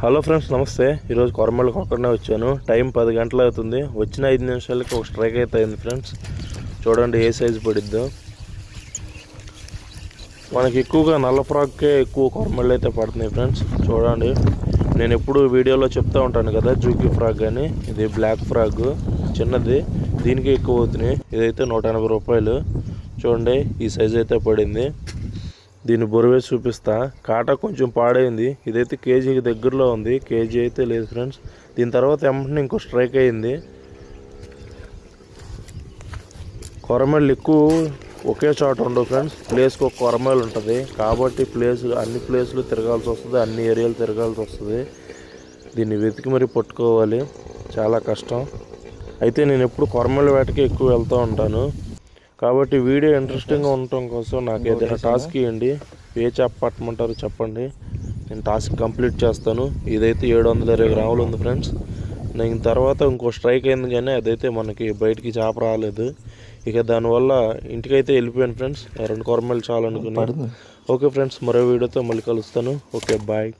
Hello friends నమస్తే. ఈరోజు కొరమల్లకి ఒక్కడనే వచ్చాను. టైం పది గంటలు అవుతుంది. వచ్చిన ఐదు నిమిషాలకి ఒక స్ట్రైక్ అయితే అయింది ఫ్రెండ్స్. చూడండి ఏ సైజు పడిద్దో. మనకి ఎక్కువగా నల్ల ఫ్రాక్కే ఎక్కువ కొరమళ్ళు అయితే పడుతున్నాయి ఫ్రెండ్స్. చూడండి. నేను ఎప్పుడు వీడియోలో చెప్తూ ఉంటాను కదా జూకీ ఫ్రాక్ కానీ ఇది బ్లాక్ ఫ్రాక్. చిన్నది. దీనికి ఎక్కువ అవుతున్నాయి. ఇదైతే నూట ఎనభై రూపాయలు. చూడండి ఈ సైజు అయితే పడింది. దీన్ని బొరువేసి చూపిస్తా. కాట కొంచెం పాడైంది. ఇదైతే కేజీకి దగ్గరలో ఉంది. కేజీ అయితే లేదు ఫ్రెండ్స్. దీని తర్వాత వెంటనే ఇంకో స్ట్రైక్ అయింది కొరమేళ్ళు ఎక్కువ ఒకే చోట ఉండవు ఫ్రెండ్స్. ప్లేస్కి ఒక కొరమేలు ఉంటుంది. కాబట్టి ప్లేస్ అన్ని ప్లేస్లు తిరగాల్సి వస్తుంది. అన్ని ఏరియాలు తిరగాల్సి వస్తుంది. దీన్ని వెతికి మరీ పట్టుకోవాలి. చాలా కష్టం. అయితే నేను ఎప్పుడు కొరమేళ్ళ వేటకి ఎక్కువ వెళ్తూ ఉంటాను. కాబట్టి వీడియో ఇంట్రెస్టింగ్గా ఉండటం కోసం నాకు ఏదైనా టాస్క్ ఇవ్వండి ఏ చేప పట్టమంటారో చెప్పండి. నేను టాస్క్ కంప్లీట్ చేస్తాను. ఇదైతే ఏడు వందల ఇరవై గ్రాములు ఉంది ఫ్రెండ్స్ నేను తర్వాత ఇంకో స్ట్రైక్ అయింది కానీ అదైతే మనకి బయటికి చేప రాలేదు. ఇక దానివల్ల ఇంటికైతే వెళ్ళిపోయాను ఫ్రెండ్స్ రెండు కొరమలు చాలు అనుకున్నాను. ఓకే ఫ్రెండ్స్ మరో వీడియోతో మళ్ళీ కలుస్తాను. Okay bye